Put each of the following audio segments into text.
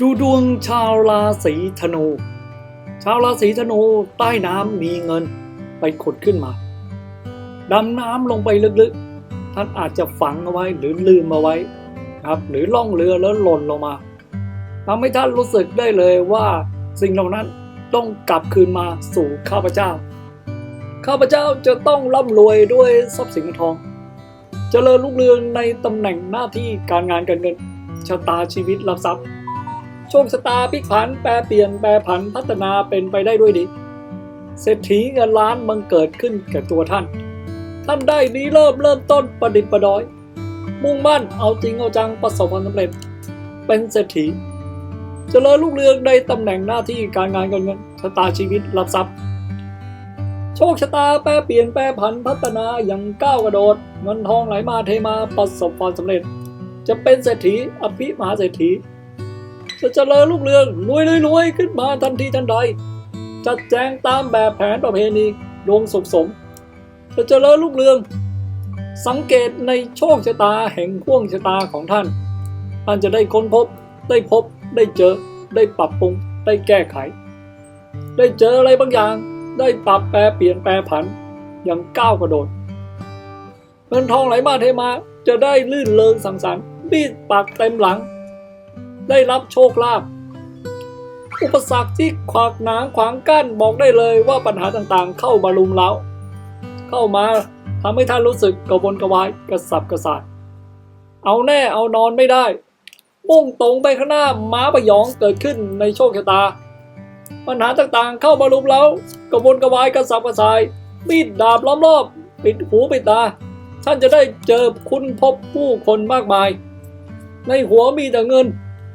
ดูดวงชาวราศีธนู ชาวราศีธนูใต้น้ำมีเงินไปขุดขึ้นมา ดำน้ำลงไปลึกๆ ท่านอาจจะฝังเอาไว้หรือลืมเอาไว้ครับ หรือล่องเรือแล้วหล่นลงมาทำให้ท่านรู้สึกได้เลยว่าสิ่งเหล่านั้นต้องกลับคืนมาสู่ข้าพเจ้า ข้าพเจ้าจะต้องร่ำรวยด้วยทรัพย์สินทองเจริญรุ่งเรืองในตำแหน่งหน้าที่การงานการเงินชะตาชีวิตรับทรัพย์ โชคชะตาพลิกผันแปรเปลี่ยนแปรผันพัฒนาเป็นไปได้ด้วยดี เศรษฐีเงินล้านบังเกิดขึ้นแก่ตัวท่าน ท่านได้ดีเริ่มเริ่มต้นประดิษฐ์ประดอย มุ่งมั่นเอาจริงเอาจังประสบความสำเร็จ เป็นเศรษฐีจเจริญรุ่งเรืองในตำแหน่งหน้าที่การงานการเงินชะตาชีวิตรับทรัพย์ โชคชะตาแปรเปลี่ยนแปรผันพัฒนาอย่างก้าวกระโดดเงินทองไหลมาเทมาประสบความสำเร็จ จะเป็นเศรษฐีอภิมหาเศรษฐี จะเจริญรุ่งเรืองรวยรวยรวยขึ้นมาทันทีทันใด จัดแจงตามแบบแผนประเพณีดวงสุขสม จะเจริญรุ่งเรือง สังเกตในโชคชะตาแห่งห่วงชะตาของท่าน ท่านจะได้ค้นพบ ได้พบ ได้เจอ ได้ปรับปรุง ได้แก้ไข ได้เจออะไรบางอย่าง ได้ปรับแปรเปลี่ยนแปรผัน อย่างก้าวกระโดด เงินทองไหลมาเทมาจะได้ลื่นเลิงสังสรรค์บีดปากเต็มหลัง ได้รับโชคลาภอุปสรรคที่ขวากหนางขวางกั้นบอกได้เลยว่าปัญหาต่างๆ เข้ามาลุมเล้าเข้ามาทำให้ท่านรู้สึกกระวนกระวายกระสับกระส่ายเอาแน่เอานอนไม่ได้มุ่งตรงไปข้างหน้าม้าประยองเกิดขึ้นในโชคชะตา ปัญหาต่างๆ เข้ามาลุมเล้ากระวนกระวายกระสับกระส่ายมีดดาบล้อมรอบ ปิดหูปิดตา ท่านจะได้เจอคุณพบผู้คนมากมาย ในหัวมีแต่เงิน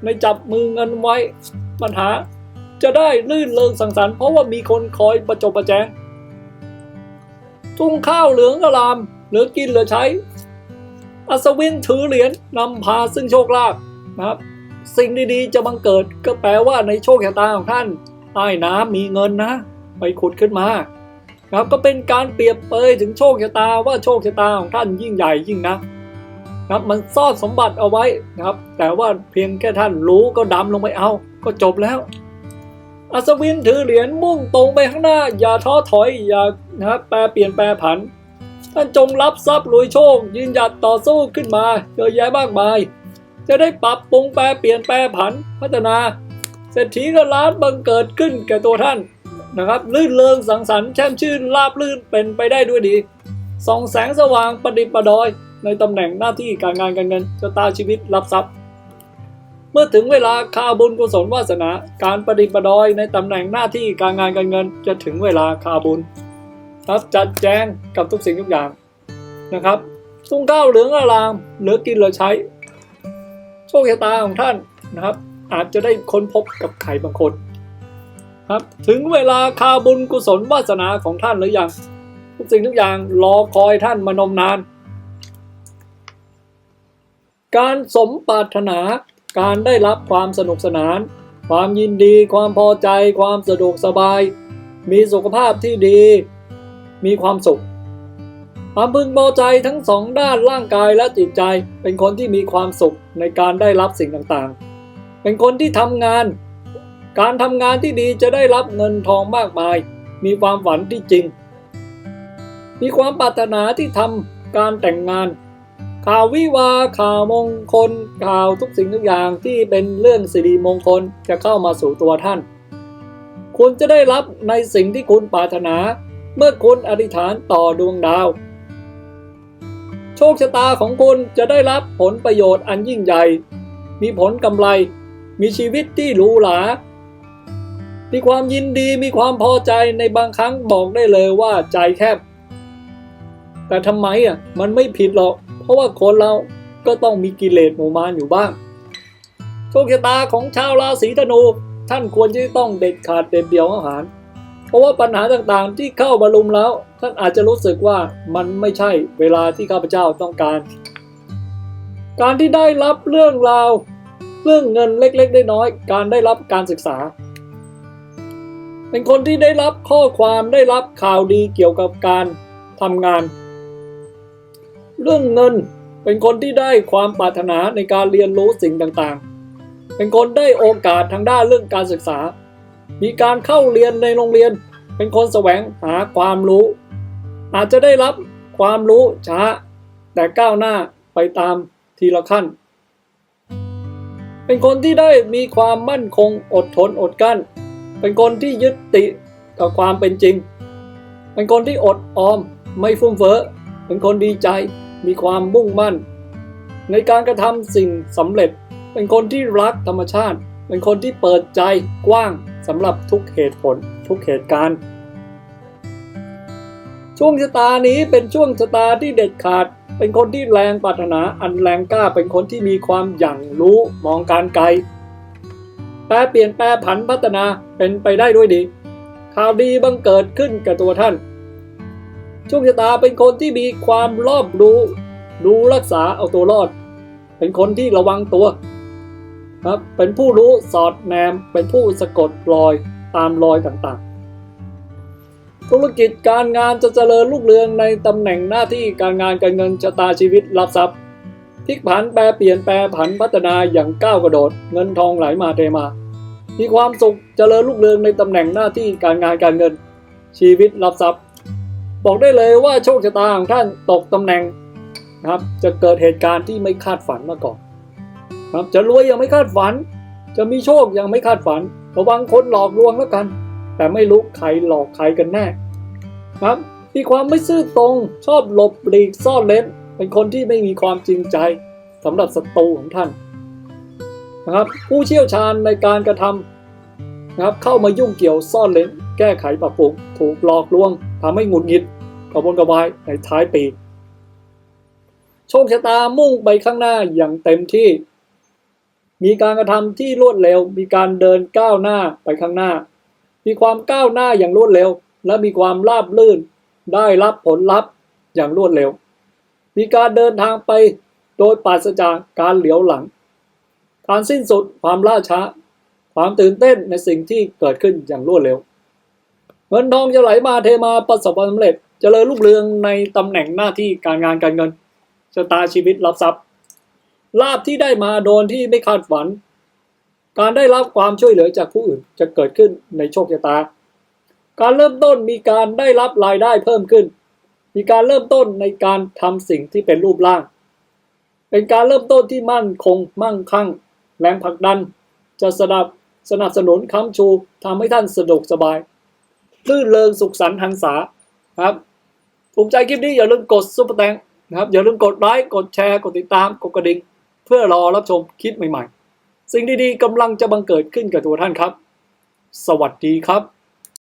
ในจับมือเงินไว้ปัญหา จะได้ลื่นเริงสังสรรค์เพราะว่ามีคนคอยประจบประแจงทุ่งข้าวเหลืองอลามเหลือกินเหลือใช้ อัศวินถือเหรียญนำพาซึ่งโชคลาภนะครับ สิ่งดีๆจะบังเกิดก็แปลว่าในโชคชะตาของท่านใต้น้ำมีเงินนะ ไปขุดขึ้นมาครับก็เป็นการเปรียบเปยถึงโชคชะตาว่าโชคชะตาของท่านยิ่งใหญ่ยิ่งนะ ครับมันซ่อนสมบัติเอาไว้นะครับ แต่ว่าเพียงแค่ท่านรู้ก็ดำลงไปเอา ก็จบแล้ว อัศวินถือเหรียญมุ่งตรงไปข้างหน้า อย่าท้อถอยอย่านะครับแปรเปลี่ยนแปรผัน ท่านจงรับทรัพย์รวยโชค ยืนหยัดต่อสู้ขึ้นมาเยอะแยะมากมาย จะได้ปรับปรุงแปรเปลี่ยนแปรผันพัฒนาเศรษฐีเงินล้านบังเกิดขึ้นแก่ตัวท่านนะครับลื่นเริงสังสรรค์แช่มชื่นราบลื่นเป็นไปได้ด้วยดีส่องแสงสว่างประดิษฐ์ประดอย ในตำแหน่งหน้าที่การงานการเงินชะตาชีวิตรับทรัพย์ เมื่อถึงเวลาข่าวบุญกุศลวาสนา การประดิษฐ์ประดอยในตำแหน่งหน้าที่การงานการเงินจะถึงเวลาข่าวบุญครับจัดแจงกับทุกสิ่งทุกอย่างนะครับตุ้งข้าวเหลืองอารามเหลือกินเหลือใช้ โชคชะตาของท่านนะครับ อาจจะได้ค้นพบกับใครบางคนครับถึงเวลาข่าบุญกุศลวาสนาของท่านหรือยังทุกสิ่งทุกอย่างรอคอยท่านมานมนาน การสมปรารถนา การได้รับความสนุกสนาน ความยินดี ความพอใจ ความสะดวกสบาย มีสุขภาพที่ดี มีความสุขความพึงพอใจทั้งสองด้านร่างกายและจิตใจ เป็นคนที่มีความสุขในการได้รับสิ่งต่างๆ เป็นคนที่ทำงาน การทำงานที่ดีจะได้รับเงินทองมากมาย มีความฝันที่จริง มีความปรารถนาที่ทำการแต่งงาน ข่าววิวาข่าวมงคลข่าวทุกสิ่งทุกอย่างที่เป็นเรื่องสิริมงคลจะเข้ามาสู่ตัวท่าน คุณจะได้รับในสิ่งที่คุณปรารถนา เมื่อคุณอธิษฐานต่อดวงดาว โชคชะตาของคุณจะได้รับผลประโยชน์อันยิ่งใหญ่ มีผลกำไร มีชีวิตที่หรูหรามีความยินดีมีความพอใจในบางครั้งบอกได้เลยว่าใจแคบ แต่ทำไมอะมันไม่ผิดหรอก เพราะว่าคนเราก็ต้องมีกิเลสหมู่มานอยู่บ้าง โชคชะตาของชาวราศีธนูท่านควรที่ต้องเด็ดขาดเด็ดเดี่ยวอาหาร เพราะว่าปัญหาต่างๆที่เข้ามาลุมแล้ว ท่านอาจจะรู้สึกว่ามันไม่ใช่เวลาที่ข้าพเจ้าต้องการ การที่ได้รับเรื่องราว เรื่องเงินเล็กๆได้น้อย การได้รับการศึกษา เป็นคนที่ได้รับข้อความได้รับข่าวดีเกี่ยวกับการทำงาน เรื่องเงินเป็นคนที่ได้ความปรารถนาในการเรียนรู้สิ่งต่างๆ เป็นคนได้โอกาสทางด้านเรื่องการศึกษา มีการเข้าเรียนในโรงเรียน เป็นคนแสวงหาความรู้ อาจจะได้รับความรู้ช้า แต่ก้าวหน้าไปตามทีละขั้น เป็นคนที่ได้มีความมั่นคงอดทนอดกลั้น เป็นคนที่ยึดติกับความเป็นจริง เป็นคนที่อดออมไม่ฟุ่มเฟ้อ เป็นคนดีใจ มีความมุ่งมั่น ในการกระทำสิ่งสำเร็จ เป็นคนที่รักธรรมชาติ เป็นคนที่เปิดใจกว้างสำหรับทุกเหตุผลทุกเหตุการณ์ ช่วงชะตานี้เป็นช่วงชะตาที่เด็ดขาด เป็นคนที่แรงปรารถนาอันแรงกล้า เป็นคนที่มีความหยั่งรู้มองการไกลแปรเปลี่ยนแปรผันพัฒนาเป็นไปได้ด้วยดีข่าวดีบังเกิดขึ้นกับตัวท่าน ช่วงชะตาเป็นคนที่มีความรอบรู้ รู้รักษาเอาตัวรอด เป็นคนที่ระวังตัวครับเป็นผู้รู้สอดแนม เป็นผู้สะกดรอยตามรอยต่างๆ ธุรกิจการงานจะเจริญรุ่งเรืองในตำแหน่งหน้าที่การงานการเงินชะตาชีวิตรับทรัพย์พลิกผันแปรเปลี่ยนแปรผันพัฒนาอย่างก้าวกระโดด เงินทองไหลมาเทมา มีความสุขเจริญรุ่งเรืองในตำแหน่งหน้าที่การงานการเงิน ชีวิตรับทรัพย์ บอกได้เลยว่าโชคชะตาของท่านตกตำแหน่งนะครับ จะเกิดเหตุการณ์ที่ไม่คาดฝันมาก่อนครับจะรวยยังไม่คาดฝัน จะมีโชคยังไม่คาดฝัน ระวังคนหลอกลวงแล้วกัน แต่ไม่รู้ใครหลอกใครกันแน่ครับมีความไม่ซื่อตรงชอบหลบหลีกซ่อนเล้น เป็นคนที่ไม่มีความจริงใจสำหรับศัตรูของท่านนะครับผู้เชี่ยวชาญในการกระทำ นะครับเข้ามายุ่งเกี่ยวซ่อนเล้นแก้ไขปรับปรุงถูกหลอกลวงทำให้หงุดหงิดกระวนกระวายในท้ายปีโชคชะตามุ่งไปข้างหน้าอย่างเต็มที่ มีการกระทำที่รวดเร็ว มีการเดินก้าวหน้าไปข้างหน้า มีความก้าวหน้าอย่างรวดเร็ว และมีความราบลื่น ได้รับผลลัพธ์อย่างรวดเร็ว มีการเดินทางไปโดยปราศจากการเหลียวหลัง การสิ้นสุดความล่าช้า ความตื่นเต้นในสิ่งที่เกิดขึ้นอย่างรวดเร็ว เงินทองจะไหลมาเทมาประสบความสำเร็จจเจริญรุ่งเรืองในตำแหน่งหน้าที่การงานการเงินชะตาชีวิตรับทรัพย์ลาบที่ได้มาโดนที่ไม่คาดฝัน การได้รับความช่วยเหลือจากผู้อื่นจะเกิดขึ้นในโชคชะตา การเริ่มต้นมีการได้รับรายได้เพิ่มขึ้น มีการเริ่มต้นในการทำสิ่งที่เป็นรูปร่าง เป็นการเริ่มต้นที่มั่นคงมั่งคั่ง แรงผลักดัน จะสนับ สนับสนุนค้ำชูทำให้ท่านสะดวกสบายลื่นเริงสุขสันต์หันษาครับถูกใจคลิปนี้อย่าลืมกดซุปเปอร์แตงนะครับอย่าลืมกดไลค์กดแชร์ กดติดตามกดกระดิ่งเพื่อรอรับชมคลิปใหม่ๆ สิ่งดีๆกำลังจะบังเกิดขึ้นกับตัวท่านครับ สวัสดีครับ